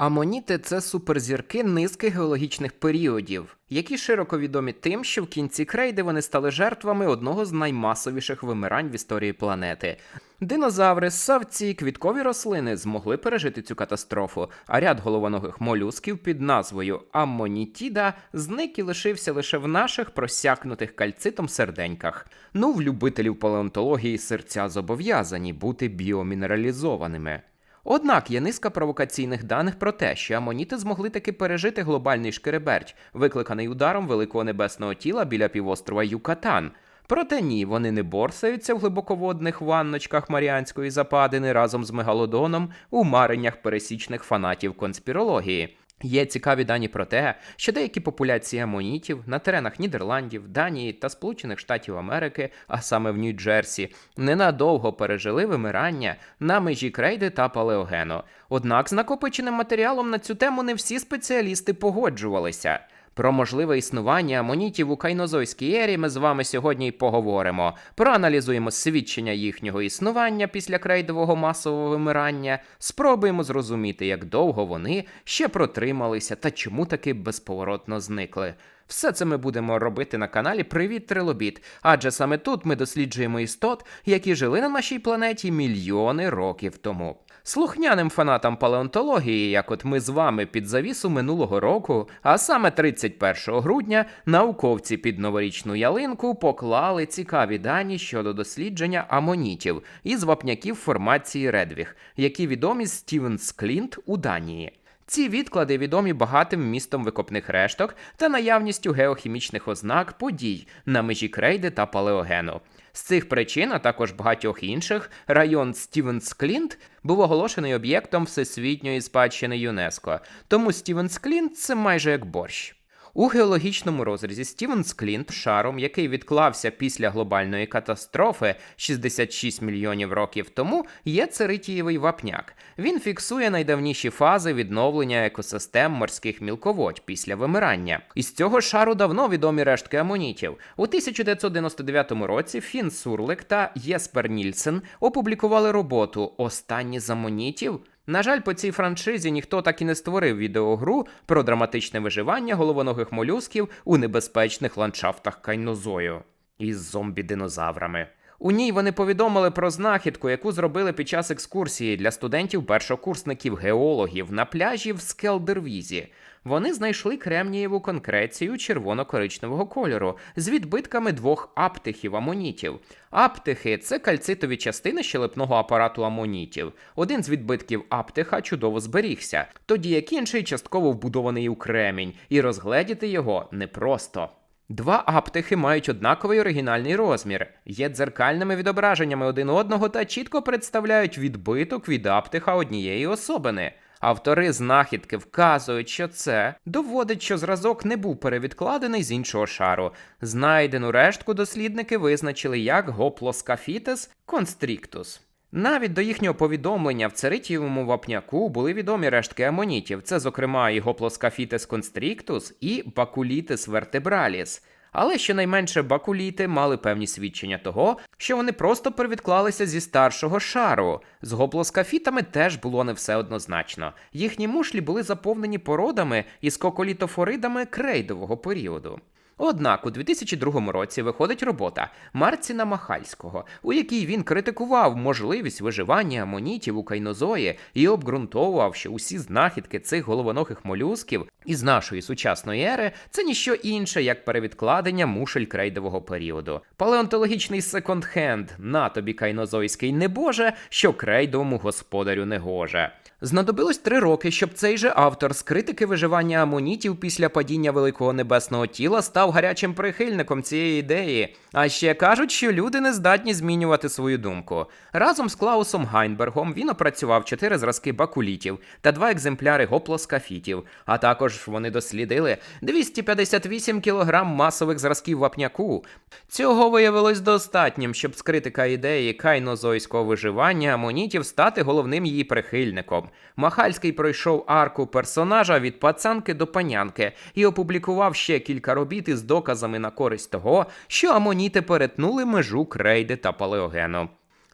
Амоніти це суперзірки низки геологічних періодів, які широко відомі тим, що в кінці крейди вони стали жертвами одного з наймасовіших вимирань в історії планети. Динозаври, ссавці, квіткові рослини змогли пережити цю катастрофу, а ряд головоногих молюсків під назвою Аммонітіда зник і лишився лише в наших просякнутих кальцитом серденьках. Ну, в любителів палеонтології серця зобов'язані бути біомінералізованими. Однак є низка провокаційних даних про те, що амоніти змогли таки пережити глобальний шкереберть, викликаний ударом великого небесного тіла біля півострова Юкатан. Проте ні, вони не борсаються в глибоководних ванночках Маріанської западини разом з мегалодоном у мареннях пересічних фанатів конспірології. Є цікаві дані про те, що деякі популяції амонітів на теренах Нідерландів, Данії та Сполучених Штатів Америки, а саме в Нью-Джерсі, ненадовго пережили вимирання на межі крейди та палеогену. Однак з накопиченим матеріалом на цю тему не всі спеціалісти погоджувалися. Про можливе існування амонітів у кайнозойській ері ми з вами сьогодні й поговоримо. Проаналізуємо свідчення їхнього існування після крейдового масового вимирання, спробуємо зрозуміти, як довго вони ще протрималися та чому таки безповоротно зникли. Все це ми будемо робити на каналі Привіт Трилобіт, адже саме тут ми досліджуємо істот, які жили на нашій планеті мільйони років тому. Слухняним фанатам палеонтології, як от ми з вами під завісу минулого року, а саме 31 грудня, науковці під новорічну ялинку поклали цікаві дані щодо дослідження амонітів із вапняків формації Редвіг, які відомі Стівенс Клінт у Данії. Ці відклади відомі багатим вмістом викопних решток та наявністю геохімічних ознак подій на межі крейди та палеогену. З цих причин, а також багатьох інших, район Стівенс Клінт був оголошений об'єктом всесвітньої спадщини ЮНЕСКО. Тому Стівенс Клінт це майже як борщ. У геологічному розрізі Стівенс Клінт шаром, який відклався після глобальної катастрофи 66 мільйонів років тому, є церитієвий вапняк. Він фіксує найдавніші фази відновлення екосистем морських мілководь після вимирання. Із цього шару давно відомі рештки амонітів. У 1999 році Фін Сурлик та Єспер Нільсен опублікували роботу Останні з амонітів. На жаль, по цій франшизі ніхто так і не створив відеогру про драматичне виживання головоногих молюсків у небезпечних ландшафтах кайнозою із зомбі-динозаврами. У ній вони повідомили про знахідку, яку зробили під час екскурсії для студентів-першокурсників геологів на пляжі в Скелдервізі. Вони знайшли кремнієву конкрецію червоно-коричневого кольору з відбитками двох аптихів амонітів. Аптихи це кальцитові частини щелепного апарату амонітів. Один з відбитків аптиха чудово зберігся, тоді як інший частково вбудований у кремінь, і розгледіти його непросто. Два аптихи мають однаковий оригінальний розмір, є дзеркальними відображеннями один одного та чітко представляють відбиток від аптиха однієї особини. Автори знахідки вказують, що це доводить, що зразок не був перевідкладений з іншого шару. Знайдену рештку дослідники визначили як Гоплоскафітес констріктус. Навіть до їхнього повідомлення в церитієвому вапняку були відомі рештки амонітів. Це, зокрема, і Гоплоскафітес констріктус і Бакулітес вертебраліс. Але щонайменше бакуліти мали певні свідчення того, що вони просто перевідклалися зі старшого шару. З гоплоскафітами теж було не все однозначно. Їхні мушлі були заповнені породами із коколітофоридами крейдового періоду. Однак у 2002 році виходить робота Марціна Махальського, у якій він критикував можливість виживання амонітів у кайнозої і обґрунтовував, що усі знахідки цих головоногих молюсків із нашої сучасної ери це ніщо інше, як перевідкладення мушель крейдового періоду. Палеонтологічний секонд-хенд на тобі кайнозойський небоже, що крейдовому господарю не гоже. Знадобилось три роки, щоб цей же автор з критики виживання амонітів після падіння великого небесного тіла став гарячим прихильником цієї ідеї. А ще кажуть, що люди не здатні змінювати свою думку. Разом з Клаусом Гайнбергом він опрацював чотири зразки бакулітів та два екземпляри гоплоскафітів. А також вони дослідили 258 кг масових зразків вапняку. Цього виявилось достатнім, щоб з критика ідеї кайнозойського виживання амонітів стати головним її прихильником. Махальський пройшов арку персонажа від пацанки до панянки і опублікував ще кілька робіт із доказами на користь того, що амоніти перетнули межу крейди та палеогену.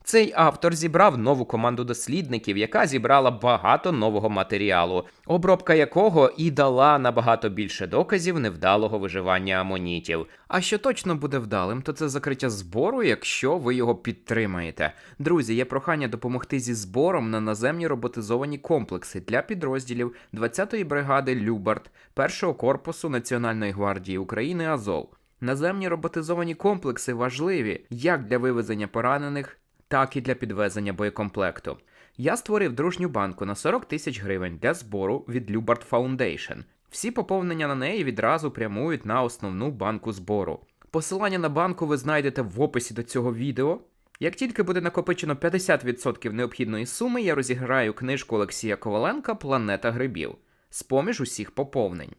Цей автор зібрав нову команду дослідників, яка зібрала багато нового матеріалу, обробка якого і дала набагато більше доказів невдалого виживання амонітів. А що точно буде вдалим, то це закриття збору, якщо ви його підтримаєте. Друзі, є прохання допомогти зі збором на наземні роботизовані комплекси для підрозділів 20-ї бригади Любард, 1-го корпусу Національної гвардії України Азов. Наземні роботизовані комплекси важливі як для вивезення поранених, так і для підвезення боєкомплекту. Я створив дружню банку на 40 тисяч гривень для збору від Любард Foundation. Всі поповнення на неї відразу прямують на основну банку збору. Посилання на банку ви знайдете в описі до цього відео. Як тільки буде накопичено 50% необхідної суми, я розіграю книжку Олексія Коваленка Планета грибів з поміж усіх поповнень.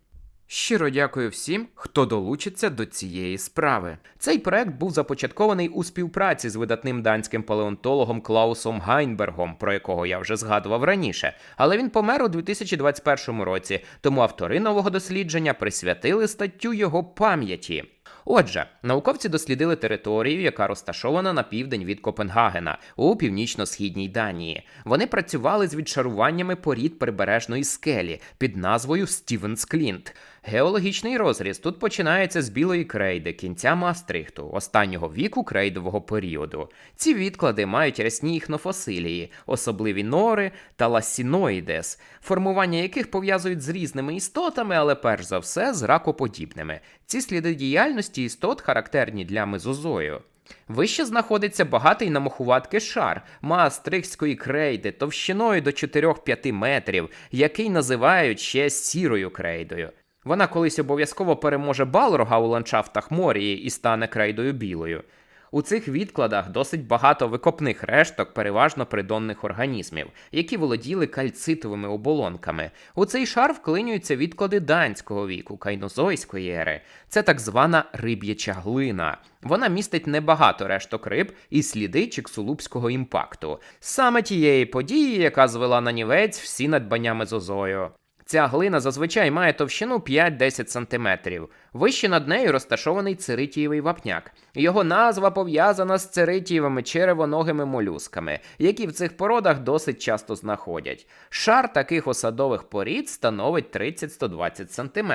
Щиро дякую всім, хто долучиться до цієї справи. Цей проект був започаткований у співпраці з видатним данським палеонтологом Клаусом Гайнбергом, про якого я вже згадував раніше, але він помер у 2021 році, тому автори нового дослідження присвятили статтю його пам'яті. Отже, науковці дослідили територію, яка розташована на південь від Копенгагена у північно-східній Данії. Вони працювали з відшаруваннями порід прибережної скелі під назвою Стівенс Клінт. Геологічний розріз тут починається з білої крейди кінця Маастрихту, останнього віку крейдового періоду. Ці відклади мають рясні іхнофосилії, особливі нори та ласіноїдес, формування яких пов'язують з різними істотами, але перш за все з ракоподібними. Ці сліди діяльності істот характерні для мезозою. Вище знаходиться багатий на мохуватки шар Маастрихтської крейди товщиною до 4-5 метрів, який називають ще сірою крейдою. Вона колись обов'язково переможе балрога у ландшафтах Морії і стане крейдою білою. У цих відкладах досить багато викопних решток, переважно придонних організмів, які володіли кальцитовими оболонками. У цей шар вклинюються відклади данського віку, кайнозойської ери. Це так звана риб'яча глина. Вона містить небагато решток риб і сліди чиксулупського імпакту, саме тієї події, яка звела на нівець всі надбання мезозою. Ця глина зазвичай має товщину 5-10 см. Вище над нею розташований циритієвий вапняк. Його назва пов'язана з циритієвими черевоногими молюсками, які в цих породах досить часто знаходять. Шар таких осадових порід становить 30-120 см.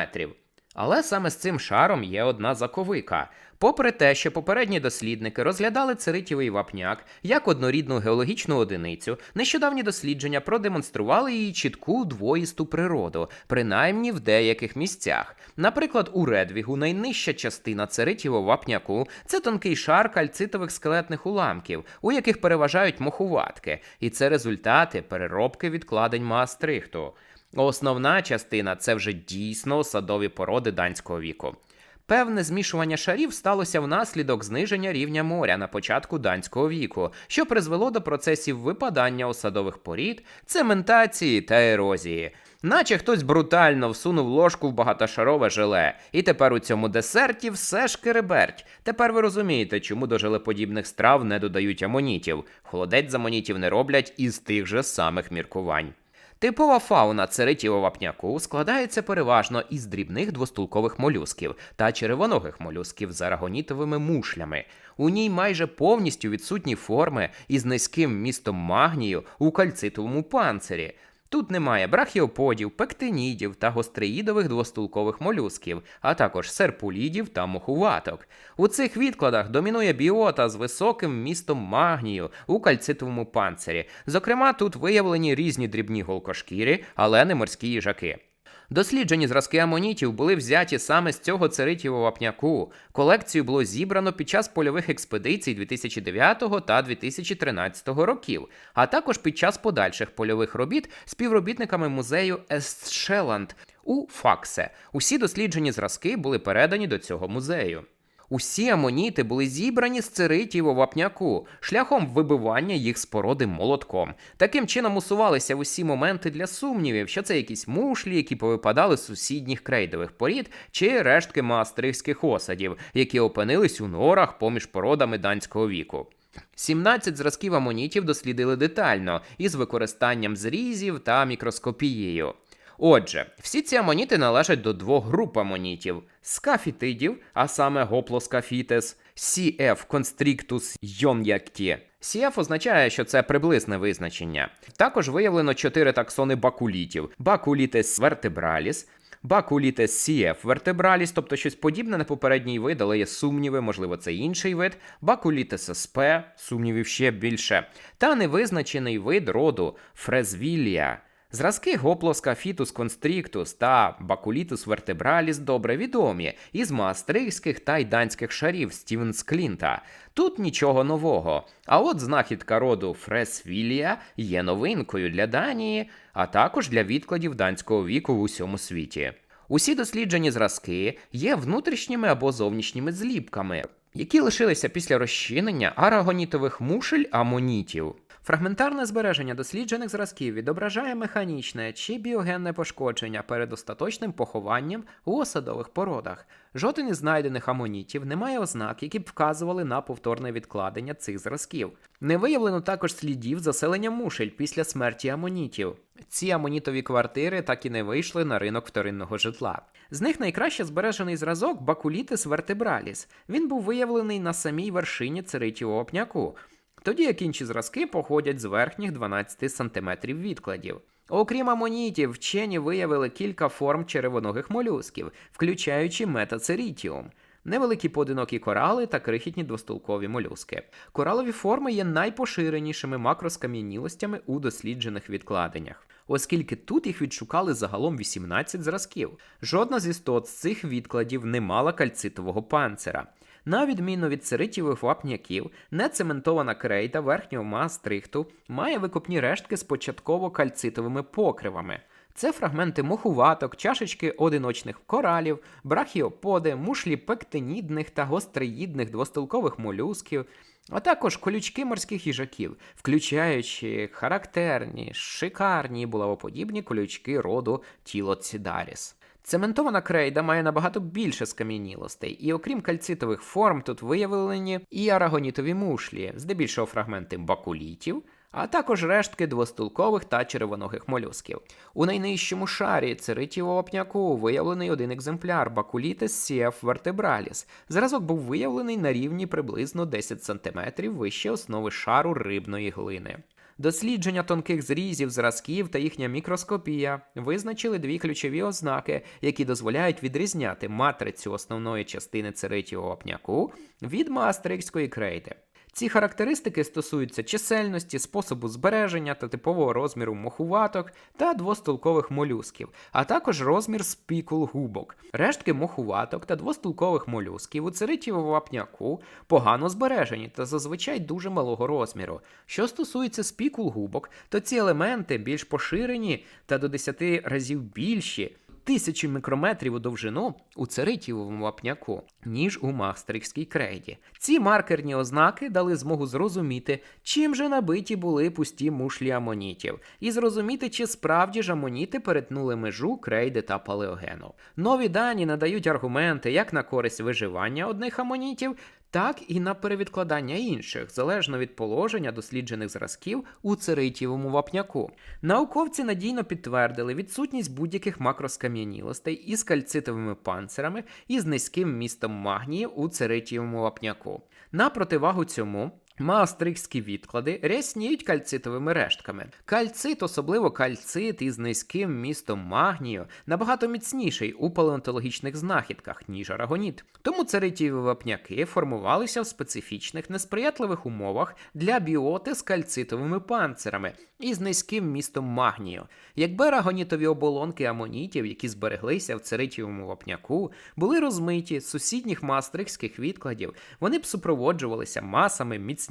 Але саме з цим шаром є одна заковика. Попри те, що попередні дослідники розглядали циритівий вапняк як однорідну геологічну одиницю, нещодавні дослідження продемонстрували її чітку двоїсту природу, принаймні в деяких місцях. Наприклад, у Редвігу найнижча частина циритівого вапняку це тонкий шар кальцитових скелетних уламків, у яких переважають мохуватки, і це результати переробки відкладень Маастрихту. Основна частина це вже дійсно садові породи данського віку. Певне змішування шарів сталося внаслідок зниження рівня моря на початку данського віку, що призвело до процесів випадання осадових порід, цементації та ерозії. Наче хтось брутально всунув ложку в багатошарове желе, і тепер у цьому десерті все ж кереберть. Тепер ви розумієте, чому до желеподібних страв не додають амонітів. Холодець з амонітів не роблять із тих же самих міркувань. Типова фауна церитівого вапняку складається переважно із дрібних двостулкових молюсків та червоногих молюсків з арагонітовими мушлями. У ній майже повністю відсутні форми із низьким містом магнію у кальцитовому панцирі. Тут немає брахіоподів, пектинідів та гостреїдових двостулкових молюсків, а також серпулідів та мохуваток. У цих відкладах домінує біота з високим містом магнію у кальцитовому панцирі. Зокрема, тут виявлені різні дрібні голкошкірі, але не морські їжаки. Досліджені зразки амонітів були взяті саме з цього церитівого вапняку. Колекцію було зібрано під час польових експедицій 2009 та 2013 років, а також під час подальших польових робіт співробітниками музею Естшеланд у Факсе. Усі досліджені зразки були передані до цього музею. Усі амоніти були зібрані з церитів у вапняку шляхом вибивання їх з молотком. Таким чином усувалися усі моменти для сумнівів, що це якісь мушлі, які повипадали з сусідніх крейдових порід, чи рештки маастрихських осадів, які опинились у норах поміж породами данського віку. 17 зразків амонітів дослідили детально із використанням зрізів та мікроскопією. Отже, всі ці амоніти належать до двох груп амонітів скафітидів, а саме гоплоскафітес, CF Constrictus yonjakti. CF означає, що це приблизне визначення. Також виявлено чотири таксони бакулітів: Бакулітес vertebralis, Бакулітес CF vertebralis, тобто щось подібне на попередній вид, але є сумніви, можливо, це інший вид, Бакулітес SP, сумнівів ще більше, та невизначений вид роду Фрезвілія. Зразки гоплоска фітус констріктус та бакулітус вертебраліс добре відомі із маастрихських та й данських шарів Стівенс Клінта. Тут нічого нового. А от знахідка роду Фресвілія є новинкою для Данії, а також для відкладів данського віку в усьому світі. Усі досліджені зразки є внутрішніми або зовнішніми зліпками, які лишилися після розчинення арагонітових мушель амонітів. Фрагментарне збереження досліджених зразків відображає механічне чи біогенне пошкодження перед остаточним похованням у осадових породах. Жоден із знайдених амонітів не має ознак, які б вказували на повторне відкладення цих зразків. Не виявлено також слідів заселення мушель після смерті амонітів. Ці амонітові квартири так і не вийшли на ринок вторинного житла. З них найкраще збережений зразок Бакулітис вертебраліс. Він був виявлений на самій вершині церитівого пняку тоді як інші зразки походять з верхніх 12 см відкладів. Окрім амонітів, вчені виявили кілька форм черевоногих молюсків, включаючи метацерітіум, невеликі поодинокі корали та крихітні двостулкові молюски. Коралові форми є найпоширенішими макроскам'янілостями у досліджених відкладеннях. Оскільки тут їх відшукали загалом 18 зразків. Жодна з істот з цих відкладів не мала кальцитового панцира. На відміну від церитівих вапняків, нецементована крейда верхнього маастрихту має викопні рештки з початково кальцитовими покривами. Це фрагменти мохуваток, чашечки одиночних коралів, брахіоподи, мушлі пектинідних та гостриїдних двостолкових молюсків, а також колючки морських їжаків, включаючи характерні, шикарні булавоподібні колючки роду тілоцідаріс. Цементована крейда має набагато більше скам'янілостей, і окрім кальцитових форм, тут виявлені і арагонітові мушлі, здебільшого фрагменти бакулітів, а також рештки двостулкових та червоногих молюсків. У найнижчому шарі церитівого пняку виявлений один екземпляр бакулітис CF vertebralis. Зразок був виявлений на рівні приблизно 10 см вище основи шару рибної глини. Дослідження тонких зрізів, зразків та їхня мікроскопія визначили дві ключові ознаки, які дозволяють відрізняти матрицю основної частини церитівого пняку від маастрихської крейди. Ці характеристики стосуються чисельності, способу збереження та типового розміру мохуваток та двостулкових молюсків, а також розмір спікул губок. Рештки мохуваток та двостулкових молюсків у церитівому вапняку погано збережені та зазвичай дуже малого розміру. Що стосується спікул губок, то ці елементи більш поширені та до 10 разів більші тисячі мікрометрів у довжину у церитівому вапняку, ніж у Мастрихській крейді. Ці маркерні ознаки дали змогу зрозуміти, чим же набиті були пусті мушлі амонітів, і зрозуміти, чи справді ж амоніти перетнули межу крейди та палеогену. Нові дані надають аргументи як на користь виживання одних амонітів, так і на перевідкладання інших, залежно від положення досліджених зразків у церитівому вапняку. Науковці надійно підтвердили відсутність будь-яких макроскам'янілостей із кальцитовими панцирами і з низьким містом магнії у церитівому вапняку. На противагу цьому. Маастрихські відклади рясніють кальцитовими рештками. Кальцит, особливо кальцит із низьким містом магнію, набагато міцніший у палеонтологічних знахідках, ніж арагоніт. Тому церитіві вапняки формувалися в специфічних несприятливих умовах для біоти з кальцитовими панцирами із низьким містом магнію. Якби арагонітові оболонки амонітів, які збереглися в церитівому вапняку, були розмиті з сусідніх маастрихських відкладів, вони б супроводжувалися масами міцніших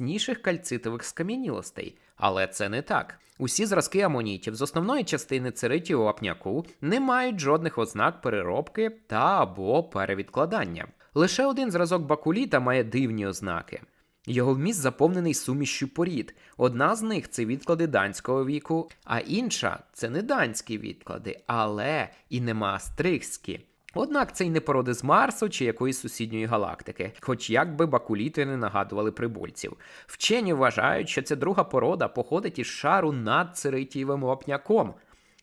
кальцитових скам'янілостей. Але це не так. Усі зразки амонітів з основної частини церитівого вапняку не мають жодних ознак переробки та або перевідкладання. Лише один зразок бакуліта має дивні ознаки. Його вміст заповнений сумішшю порід. Одна з них це відклади данського віку, а інша це не данські відклади, але і не маастрихські. Однак це й не породи з Марсу чи якоїсь сусідньої галактики, хоч як би бакуліти не нагадували прибульців. Вчені вважають, що ця друга порода походить із шару над церитієвим вапняком,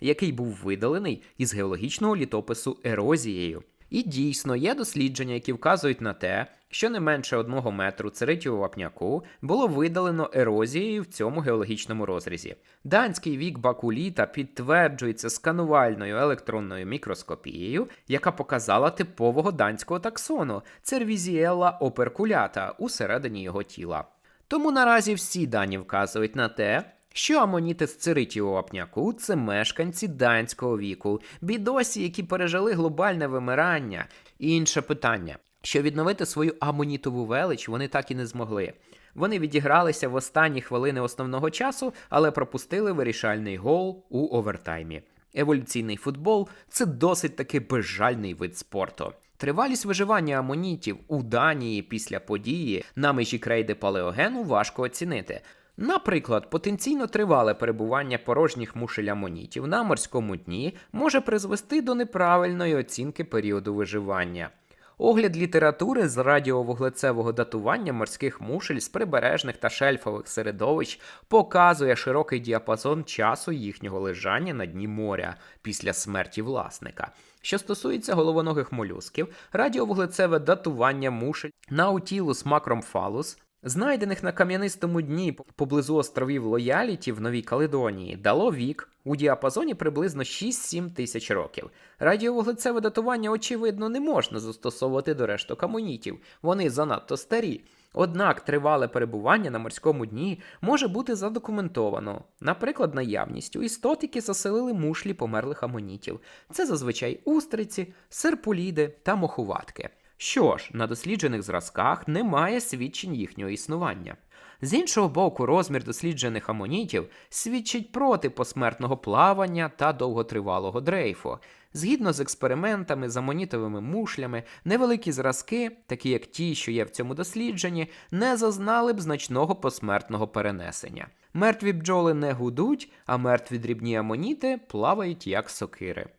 який був видалений із геологічного літопису ерозією. І дійсно є дослідження, які вказують на те, що не менше одного метру церитію вапняку було видалено ерозією в цьому геологічному розрізі. Данський вік бакуліта підтверджується сканувальною електронною мікроскопією, яка показала типового данського таксону цервізіелла оперкулята усередині його тіла. Тому наразі всі дані вказують на те, що амоніти з церитію вапняку це мешканці данського віку, бідосі, які пережили глобальне вимирання. Інше питання: що відновити свою амонітову велич вони так і не змогли. Вони відігралися в останні хвилини основного часу, але пропустили вирішальний гол у овертаймі. Еволюційний футбол це досить таки безжальний вид спорту. Тривалість виживання амонітів у Данії після події на межі крейди палеогену важко оцінити. Наприклад, потенційно тривале перебування порожніх мушель амонітів на морському дні може призвести до неправильної оцінки періоду виживання. Огляд літератури з радіовуглецевого датування морських мушель з прибережних та шельфових середовищ показує широкий діапазон часу їхнього лежання на дні моря після смерті власника. Що стосується головоногих молюсків, радіовуглецеве датування мушель Наутілус макромфалус Знайдених на кам'янистому дні поблизу островів Лояліті в Новій Каледонії дало вік у діапазоні приблизно 6-7 тисяч років. Радіовуглецеве датування, очевидно, не можна застосовувати до решток амонітів, вони занадто старі. Однак тривале перебування на морському дні може бути задокументовано, наприклад, наявністю істот, які заселили мушлі померлих амонітів. Це зазвичай устриці, серпуліди та мохуватки. Що ж, на досліджених зразках немає свідчень їхнього існування. З іншого боку, розмір досліджених амонітів свідчить проти посмертного плавання та довготривалого дрейфу. Згідно з експериментами з амонітовими мушлями, невеликі зразки, такі як ті, що є в цьому дослідженні, не зазнали б значного посмертного перенесення. Мертві бджоли не гудуть, а мертві дрібні амоніти плавають як сокири.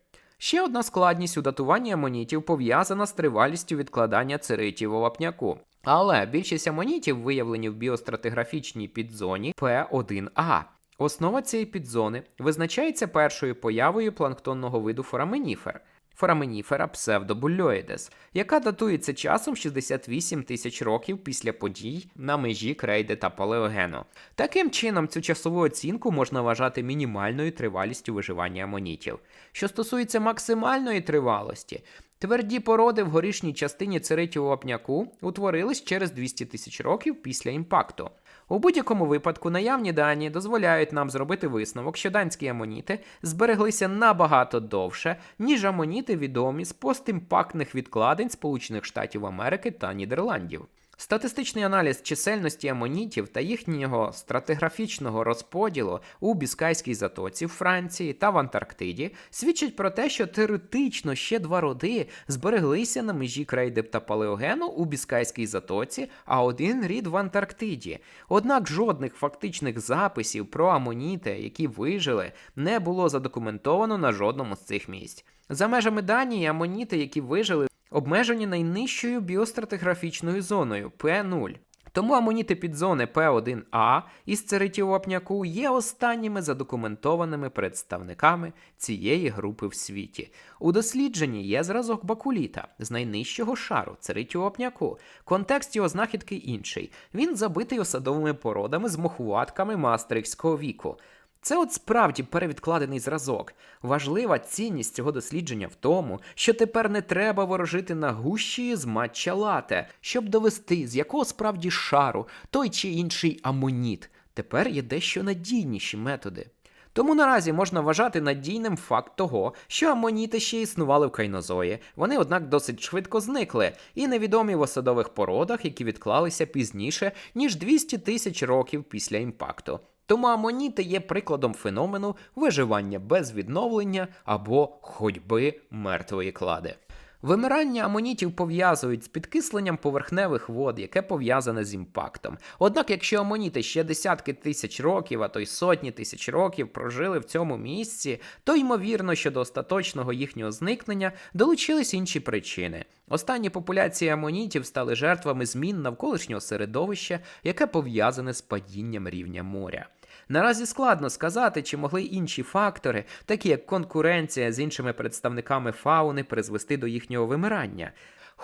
Ще одна складність у датуванні амонітів пов'язана з тривалістю відкладання церитів у вапняку. Але більшість амонітів виявлені в біостратиграфічній підзоні P1A. Основа цієї підзони визначається першою появою планктонного виду фораменіфер. Фораменіфера псевдобульоїдес, яка датується часом 68 тисяч років після подій на межі крейди та палеогену. Таким чином, цю часову оцінку можна вважати мінімальною тривалістю виживання амонітів. Що стосується максимальної тривалості, Тверді породи в горішній частині церитів вапняку утворились через 200 тисяч років після імпакту. У будь-якому випадку наявні дані дозволяють нам зробити висновок, що данські амоніти збереглися набагато довше, ніж амоніти відомі з постімпактних відкладень Сполучених Штатів Америки та Нідерландів. Статистичний аналіз чисельності амонітів та їхнього стратиграфічного розподілу у Біскайській затоці в Франції та в Антарктиді свідчить про те, що теоретично ще два роди збереглися на межі крейди та палеогену у Біскайській затоці, а один рід в Антарктиді. Однак жодних фактичних записів про амоніти, які вижили, не було задокументовано на жодному з цих місць. За межами Данії амоніти, які вижили, обмежені найнижчою біостратиграфічною зоною P0. Тому амоніти підзони P1A із церитів вапняку є останніми задокументованими представниками цієї групи в світі. У дослідженні є зразок бакуліта з найнижчого шару церитів вапняку. Контекст його знахідки інший. Він забитий осадовими породами з мохуватками мастерикського віку. Це от справді перевідкладений зразок. Важлива цінність цього дослідження в тому, що тепер не треба ворожити на гущі з матча лате, щоб довести, з якого справді шару той чи інший амоніт. Тепер є дещо надійніші методи. Тому наразі можна вважати надійним факт того, що амоніти ще існували в кайнозої. Вони, однак, досить швидко зникли і невідомі в осадових породах, які відклалися пізніше, ніж 200 тисяч років після імпакту. Тому амоніти є прикладом феномену виживання без відновлення або ходьби мертвої клади. Вимирання амонітів пов'язують з підкисленням поверхневих вод, яке пов'язане з імпактом. Однак, якщо амоніти ще десятки тисяч років, а то й сотні тисяч років прожили в цьому місці, то ймовірно, що до остаточного їхнього зникнення долучились інші причини. Останні популяції амонітів стали жертвами змін навколишнього середовища, яке пов'язане з падінням рівня моря. Наразі складно сказати, чи могли інші фактори, такі як конкуренція з іншими представниками фауни, призвести до їхнього вимирання.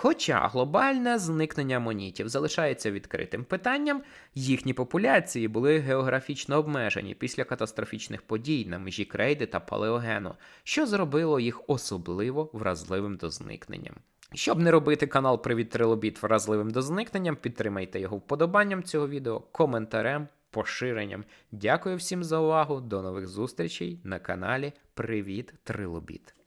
Хоча глобальне зникнення амонітів залишається відкритим питанням, їхні популяції були географічно обмежені після катастрофічних подій на межі крейди та палеогену, що зробило їх особливо вразливим до зникненням. Щоб не робити канал Привіт Трилобіт вразливим до зникненням, підтримайте його вподобанням цього відео, коментарем, поширенням. Дякую всім за увагу. До нових зустрічей на каналі Привіт Трилобіт.